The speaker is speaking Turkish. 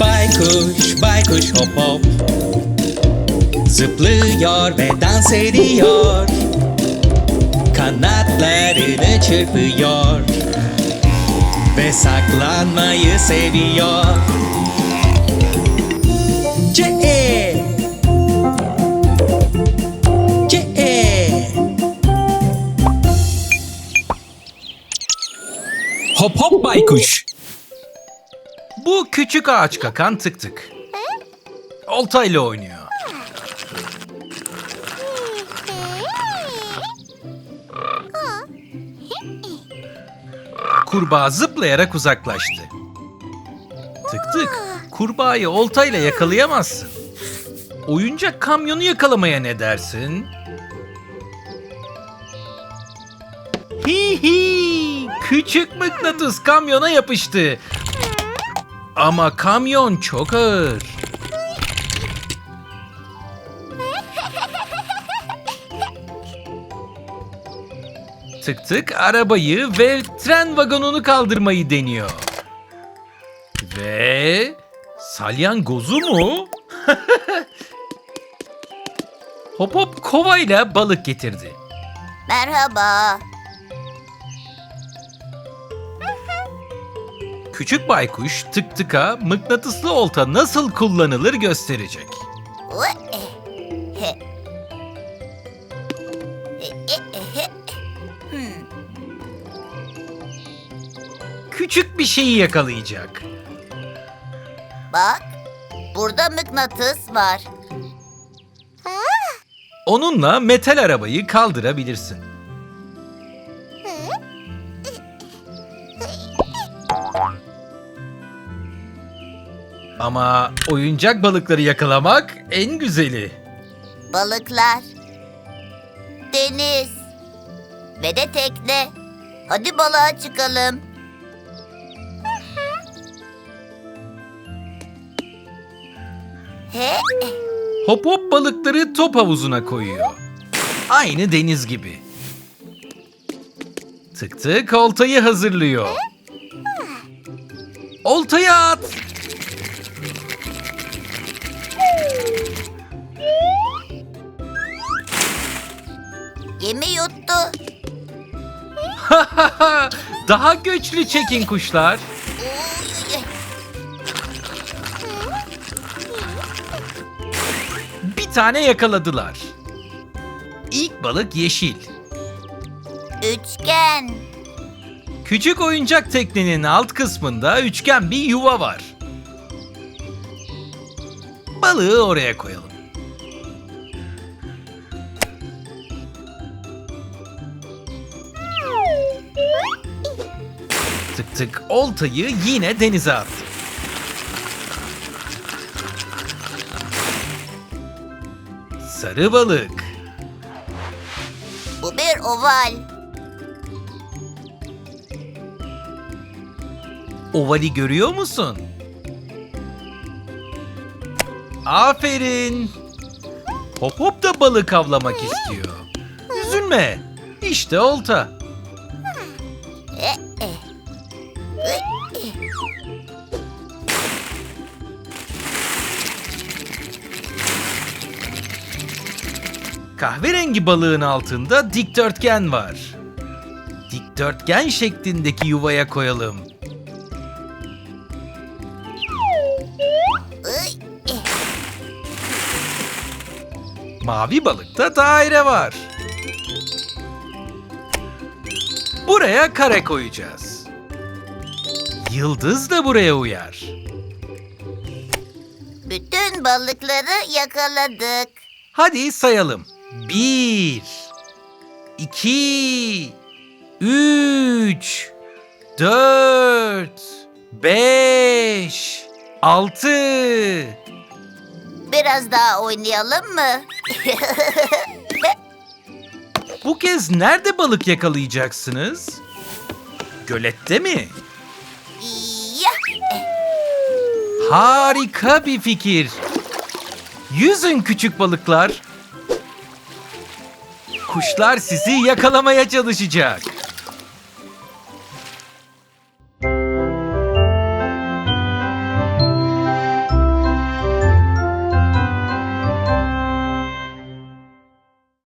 Baykuş, baykuş hop hop. Zıplıyor ve dans ediyor. Kanatlarını çırpıyor. Ve saklanmayı seviyor. C-E C-E Hop hop baykuş Bu küçük ağaç kakan tık tık. Oltayla oynuyor. Kurbağa zıplayarak uzaklaştı. Tık tık, kurbağayı oltayla yakalayamazsın. Oyuncak kamyonu yakalamaya ne dersin? Hi hi! Küçük mıknatıs kamyona yapıştı. Ama kamyon çok ağır. Tık tık arabayı ve tren vagonunu kaldırmayı deniyor. Ve salyangozu mu? hop hop kovayla balık getirdi. Merhaba. Küçük baykuş tık tıka mıknatıslı olta nasıl kullanılır gösterecek. Küçük bir şeyi yakalayacak. Bak, burada mıknatıs var. Onunla metal arabayı kaldırabilirsin. Ama oyuncak balıkları yakalamak en güzeli. Balıklar. Deniz. Ve de tekne. Hadi balığa çıkalım. He, Hop hop balıkları top havuzuna koyuyor. Aynı deniz gibi. Tık tık oltayı hazırlıyor. Oltayı at. Gemi yuttu. Daha güçlü çekin kuşlar. Bir tane yakaladılar. İlk balık yeşil. Üçgen. Küçük oyuncak teknenin alt kısmında üçgen bir yuva var. Balığı oraya koyalım. Tık tık oltayı yine denize attı. Sarı balık. Bu bir oval. Ovali görüyor musun? Aferin. Hop hop da balık avlamak istiyor. Üzülme. İşte olta. Kahverengi balığın altında dikdörtgen var. Dikdörtgen şeklindeki yuvaya koyalım. Mavi balıkta daire var. Buraya kare koyacağız. Yıldız da buraya uyar. Bütün balıkları yakaladık. Hadi sayalım. Bir, iki, üç, dört, beş, altı. Biraz daha oynayalım mı? Bu kez nerede balık yakalayacaksınız? Gölette mi? Harika bir fikir. Yüzün küçük balıklar. Kuşlar sizi yakalamaya çalışacak.